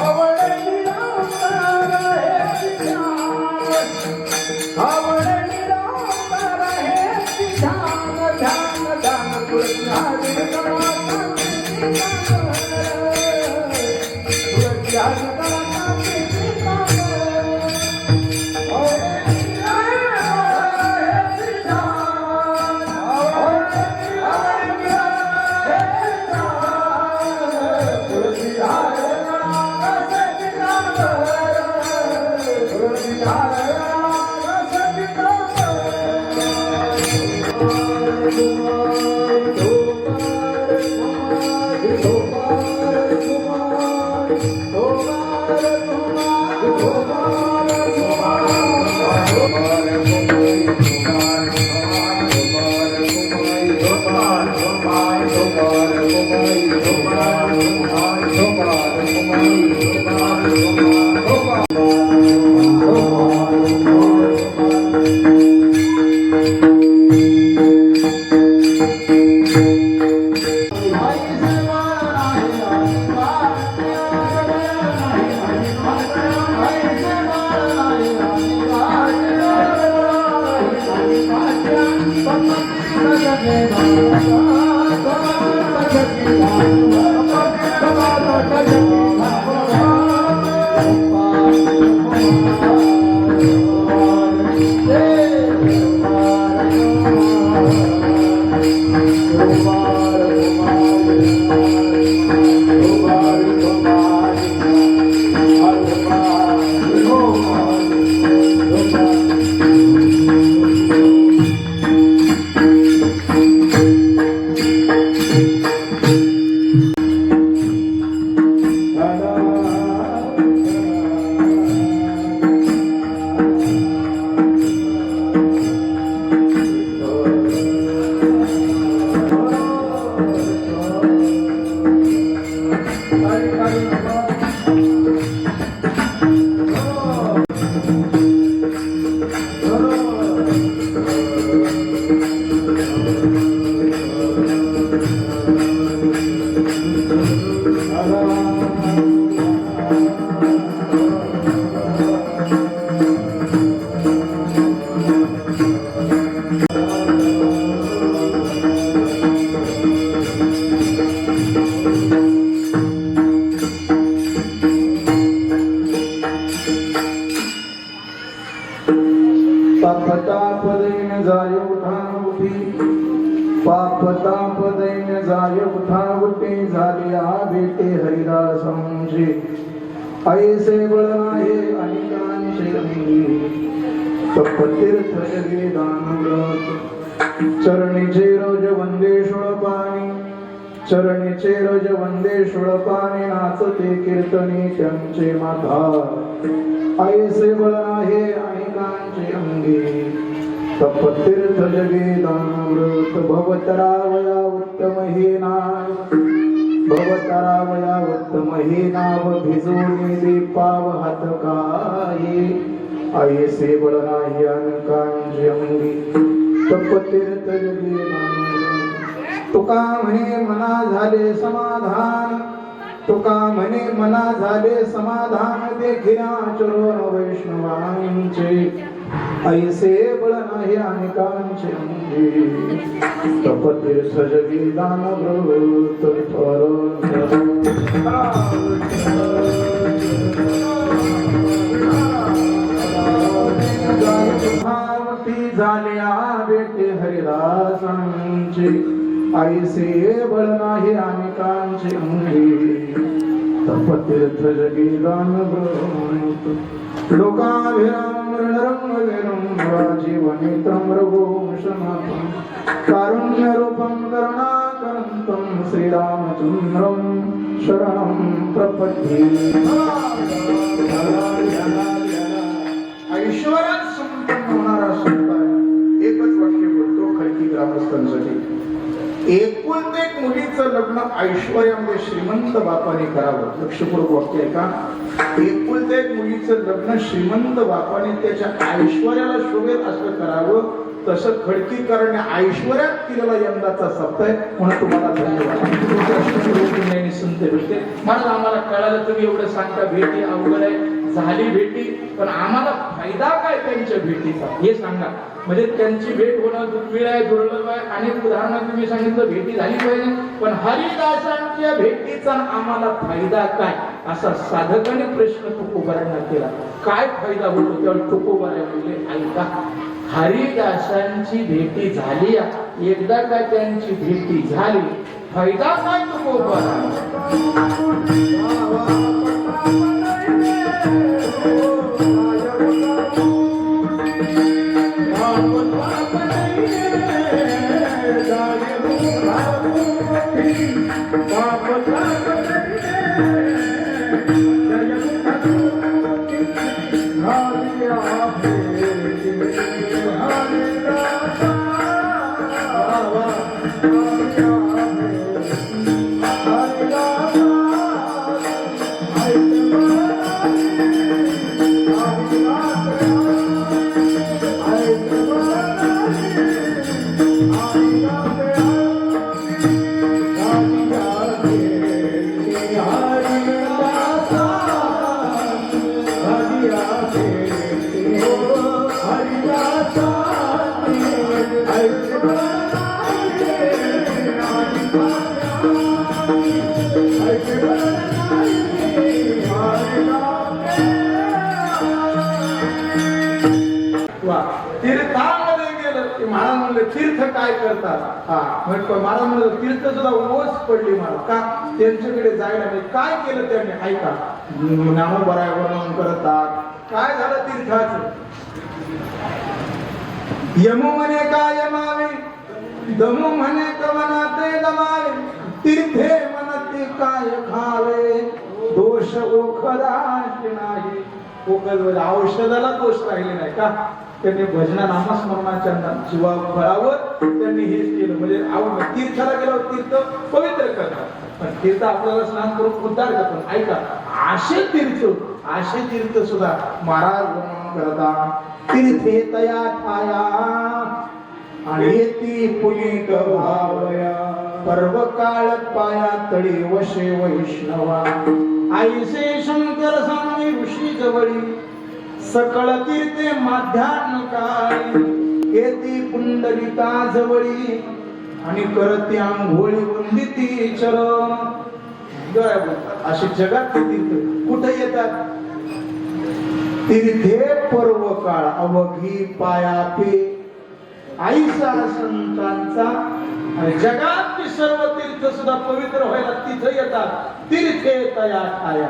அவளை पाप उठा झाले आभेटे आ भेटे ऐसे बळ आहे अनेकांचे तपतीर्थ जगे दानव्रत चरणीचे रज वंदे पाणी चरणीचे रज वंदे पाणी नाचते कीर्तने त्यांचे माथा. ऐसे बळ आहे अनेकांचे अंगे. तपतीर्थ जगे दानव्रत भवतरावया उत्तम हे नाव भवतरावया उत्तम हे नाव भिजून दे पाव हात काय ऐसे बळ नाही अनेकांचे तपतीर्थ तुका म्हणे मना झाले समाधान। तुका म्हणे मना झाले समाधान देखिना चरण वैष्णवांचे। ऐसे बळ नाही अनेकांचे अंगी सजगी दान दान भावती झाल्या बेटे हरिदासांचे. ऐसे बळ नाही अनेकांचे अंगी तपतीर्थ जगी दान लोकाभिराम रणरंग विरं जीवनित्रं रघुवंशनाथं करुणाकरन्तं श्रीरामचन्द्रं शरणं प्रपद्ये। संपन्न होणारा संत एकच वाक्य बोलतो खडकी ग्रामस्थांसाठी. एकुलते एक मुलीचं लग्न ऐश्वर्यामध्ये श्रीमंत बापाने करावं. लक्षपूर्वक वाक्य आहे का? एकुलत्या एक मुलीचं लग्न श्रीमंत बापाने त्याच्या ऐश्वर्याला शोभेत असं करावं तसं करणे ऐश्वर्यात केलेला यंदाचा सप्ताह आहे. म्हणून तुम्हाला धन्यवाद. संत भेटते म्हणजे मला आम्हाला कळालं तुम्ही एवढं सांगता भेटी अवघड आहे. झाली भेटी. पण आम्हाला फायदा काय त्यांच्या भेटीचा हे सांगा म्हणजे त्यांची भेट होणं दुर्मिळ आहे दुर्लभ आहे अनेक उदाहरणं तुम्ही सांगितलं भेटी झाली पाहिजे पण हरिदासांच्या भेटीचा आम्हाला फायदा काय असा साधकाने प्रश्न तुकोबारांना केला काय फायदा होतो त्यावेळी तुकोबारा म्हणजे ऐका हरिदासांची भेटी झाली एकदा काय त्यांची भेटी झाली फायदा काय तुकोबारा Oh, काय करतात? हा म्हणतो मला म्हणलं तीर्थ सुद्धा ओस पडली मला. का? त्यांच्याकडे जायला मी काय केलं त्यांनी? ऐका नाम बराय वर्णन करतात काय झालं तीर्थाच? यमो म्हणे काय यमावे? दमो म्हणे कवनाते दमावे? तीर्थे म्हणते काय खावे? दोष ओखदाश नाही. ओखद म्हणजे औषधाला दोष राहिले नाही का? त्यांनी भजना नामस्मरणाच्या जीवा फळावर त्यांनी हेच केलं. म्हणजे आवड तीर्थाला गेल्यावर तीर्थ पवित्र करतात. पण तीर्थ आपल्याला स्नान करून उद्धार करतात. ऐका आशे तीर्थ आशे तीर्थ सुद्धा महाराज वर्णन करतात तीर्थे तया ठाया आणि ती पुलिक भावया पर्व काळ पाया तळी वशे वैष्णवा. आईसे शंकर स्वामी ऋषी जवळी. सकळ तीर्थे माध्यान्ह काळी येती पुंडलिका जवळी आणि करते आंघोळी वंदिती चरण असे जगात तीर्थ कुठे येतात? तीर्थे पर्व काळ अवघी पायापे. आईचा संतांचा. जगात सर्व तीर्थ सुद्धा पवित्र व्हायला तिथं येतात. तीर्थे तया खाया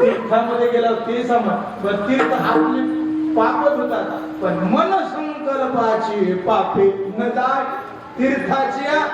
तीर्थामध्ये गेला ते पण तीर्थ आपली पापच होतात पण मन संकल्पाची पापे न जात तीर्थाच्या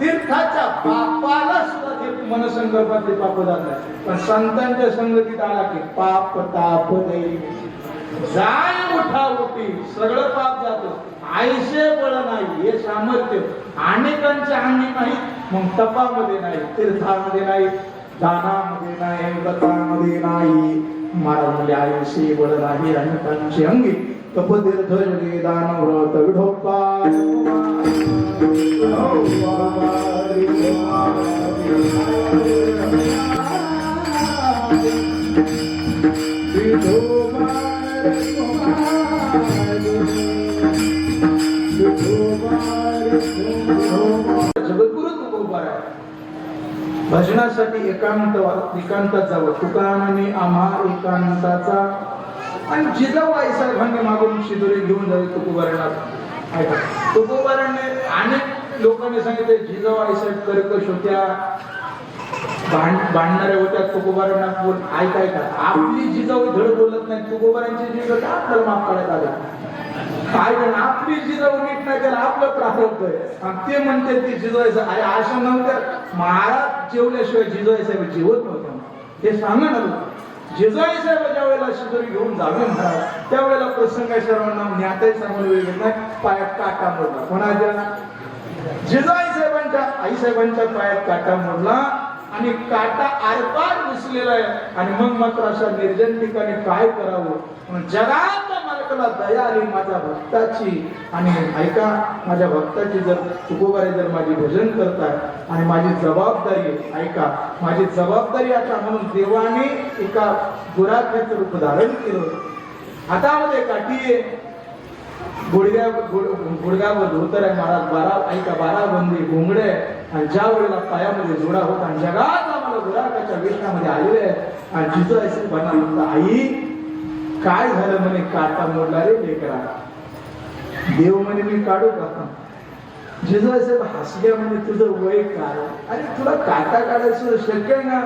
तीर्थाच्या पापाला सुद्धा ते मनसंकल्पातले पाप जात नाही. पण संतांच्या संगतीत आला की पाप ताप नाही जाय उठा उठी सगळं पाप जात. आयशे बळ नाही हे सामर्थ्य. अनेकांच्या अंगी नाही मग तपामध्ये नाही तीर्थामध्ये नाही. दानामध्ये नाही व्रतामध्ये नाही. महाराज म्हणजे आयुष्य बळ नाही. अनेकांची अंगी तपतीर्थ जगे दान व्रत विठोबा. जगद्गुरु भजनासाठी एकांत एकांतात जावं. तुकारामाने आम्हा एकांताचा आणि जिजाऊ आई साहेबांनी मागून शिदोरी घेऊन जावी तुकोबारांना. ऐका तुकोबारणे अनेक लोकांनी सांगितले जिजाऊ आई साहेब कर्कश होत्या. भांड भांडणाऱ्या होत्या तुकोबारांना. बोल ऐकायका आपली जिजाऊ धड बोलत नाही. तुकोबारांची जिजाऊ तर आपल्याला माफ करायला आला. काय आपली जिजाऊ नीट नाही त्याला आपलं प्रारब्ध आहे आणि ते म्हणते ती जिजवायचं अरे असं नव्हत्या महाराज जेवल्याशिवाय जिजवाई साहेब जेवत नव्हतं. हे सांगा ना साहेब ज्या वेळेला शिजोरी घेऊन जावे महाराज त्यावेळेला प्रसंग सर्वांना ज्ञाताई सांगून वेळ नाही पायात काटा मोडला. कोणाच्या? जिजाई साहेबांच्या आई साहेबांच्या पायात काटा मोडला आणि काटा आरपार घुसलेला आहे. आणि मग मात्र अशा निर्जन ठिकाणी काय करावं? जगात मला दया आणि माझ्या भक्ताची आणि ऐका माझ्या भक्ताची जर तुकोबारे जर माझी भजन करताय आणि माझी जबाबदारी ऐका माझी जबाबदारी आता म्हणून देवाने एका गुराख्याचं रूप धारण केलं हातामध्ये काठी आहे. गुडघ्या गुड- गुडघ्यावर धोतर आहे. महाराज बारा ऐका बारा बंदी घोंगडे आणि ज्या वेळेला पायामध्ये जोडा होता आणि जगात आम्हाला गुराखाच्या वेशामध्ये आलेले आहे. आणि जिजू बना आई काय झालं म्हणे? काटा मोडला रे लेकरा देव म्हणे मी काढू का जिजू हसल्या म्हणे तुझं वय काय? अरे तुला काटा काढायचं शक्य ना?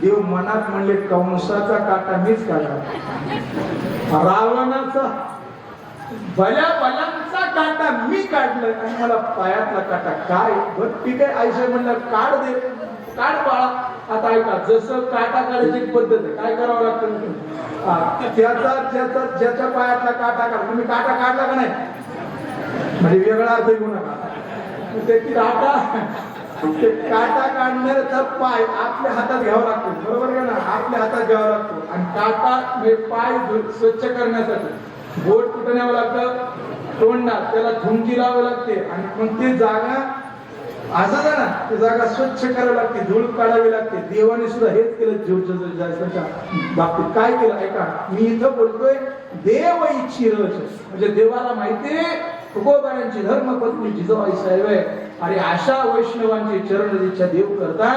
देव मनात म्हणले कंसाचा काटा मीच काढला रावणाचा भल्या भल्यांचा काटा मी काढलं आणि मला पायातला काटा. काय? बघ ठीक आहे आयुष्य म्हणलं काढ दे काढ बाळा. आता ऐका जसं काटा काढायची एक पद्धत आहे. काय करावं लागतं त्याचा ज्याचा ज्याच्या पायातला काटा काढ. तुम्ही काटा काढला का नाही? म्हणजे वेगळा अर्थ घेऊ नका ते काटा ते काटा काढणाऱ्याचा पाय आपल्या हातात घ्यावा लागतो. बरोबर आहे ना? आपल्या हातात घ्यावा लागतो. आणि काटा म्हणजे पाय स्वच्छ करण्यासाठी. बोट कुठं न्यावं लागतं? तोंडात. त्याला थुंकी लावावी लागते. आणि मग ती जागा असं ना ती जागा स्वच्छ करावी लागते धूळ काढावी लागते. देवाने सुद्धा हेच केलं जीवच्या जायच्या बाबतीत. काय केलं? ऐका मी इथं बोलतोय देव इच्छी रच म्हणजे देवाला माहिती तुकोबायांची धर्मपत्नी जिजाबाई साहेब आहे. आणि अशा वैष्णवांची चरण इच्छा देव करता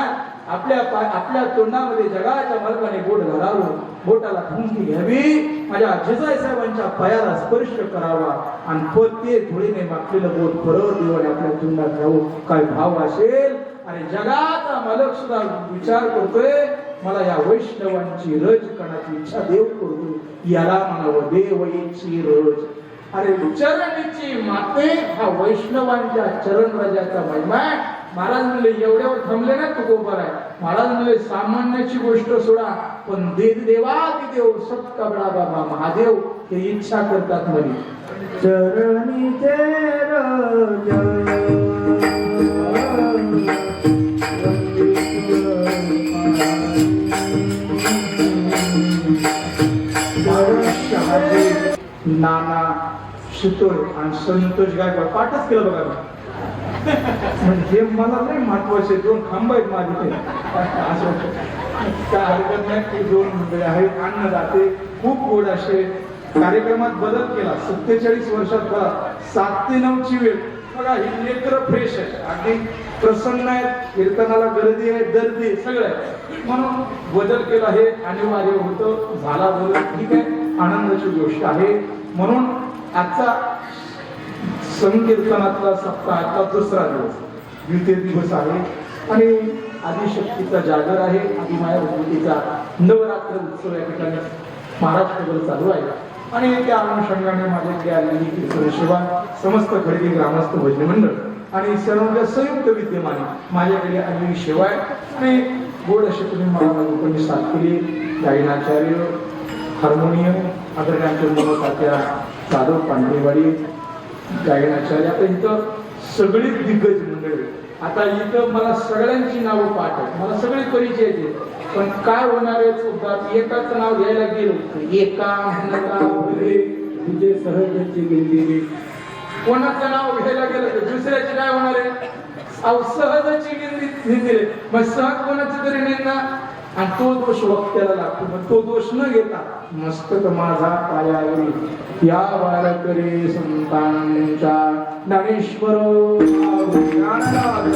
आपल्या पाय आपल्या तोंडामध्ये जगाच्या मार्गाने बोट घालावं बोटाला थुंकी घ्यावी माझ्या जिजाई साहेबांच्या पायाला स्पर्श करावा आणि परत ते धुळीने मागलेलं बोट परत देवाने आपल्या तोंडात घ्यावं काय भाव असेल? आणि जगाचा मालक सुद्धा विचार करतोय मला या वैष्णवांची रज करण्याची इच्छा देव करतो याला म्हणावं देवईची रज. अरे चरणीची माते हा वैष्णवांच्या चरण रजाचा महिमा आहे. महाराज म्हणले एवढ्यावर थांबले ना तू गोबर आहे महाराज म्हणले सामान्याची गोष्ट सोडा पण देव देवादी देव सप्ता बडा बाबा महादेव हे इच्छा करतात म्हणे. चरणी तेरा नाना शितोळे आणि संतोष गायकवाड पाठच केलं बघा. म्हणजे मला नाही महत्त्वाचे दोन खांब आहेत माझे. असं काय हरकत नाही की दोन मंडळी आहेत अन्न जाते खूप गोड असे कार्यक्रमात बदल केला. सत्तेचाळीस वर्षात बघा सात ते नऊची वेळ. बघा ही लेकर फ्रेश आहे. अगदी प्रसन्न आहेत. कीर्तनाला गर्दी आहे दर्दी आहे, सगळं आहे म्हणून बदल केला हे अनिवार्य होतं. झाला बदल. ठीक आहे. आनंदाची गोष्ट आहे. म्हणून आजचा संकीर्तनातला सप्ताहाचा दुसरा दिवस. द्वितीय दिवस आहे. आणि आदिशक्तीचा जागर आहे. आदिमाया भगवतीचा नवरात्र उत्सव या ठिकाणी महाराष्ट्रभर चालू आहे. आणि त्या अनुषंगाने माझ्याकडे आलेली कीर्तन सेवा समस्त खरेदी ग्रामस्थ भजनी मंडळ आणि सर्वांच्या संयुक्त विद्यमाने माझ्याकडे आलेली सेवा आहे. आणि गोड असे तुम्ही मला लोकांनी साथ केली. गायनाचार्य हार्मोनियम आदरणाचे मनोतात्या जाधव पांडेवाडी गायनाचार्य आता इथं सगळी दिग्गज मंडळी आता इथं मला सगळ्यांची नावं पाठ आहेत. मला सगळे परिचय आहेत. पण काय होणार आहे चुकतात एकाचं नाव घ्यायला गेलो. एका सहजाची गिंदी कोणाचं नाव घ्यायला गेलं तर दुसऱ्याची काय होणार आहे? अहो सहजची गिंदी मग सहज कोणाची तरी निंदा आणि तो दोष वक्त्याला लागतो. मग तो दोष न घेता मस्तक माझा पायावरी या वारकरी संतांच्या ज्ञानेश्वर ज्ञानराज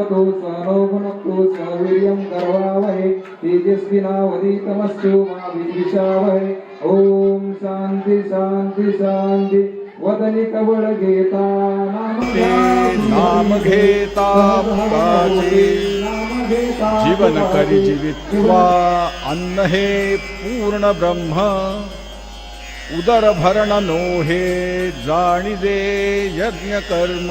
सहनावतु सहनो भुनक्तु करवावहे तेजस्विनावधीतमस्तु मा विद्विषावहे। ॐ शान्ति शान्ति शान्ति वदनि कवळ घेता नाम ते नाम घेता जीवन करी जीवित्वा अन्न हे पूर्ण ब्रह्म उदर भरण नो हे यज्ञ कर्म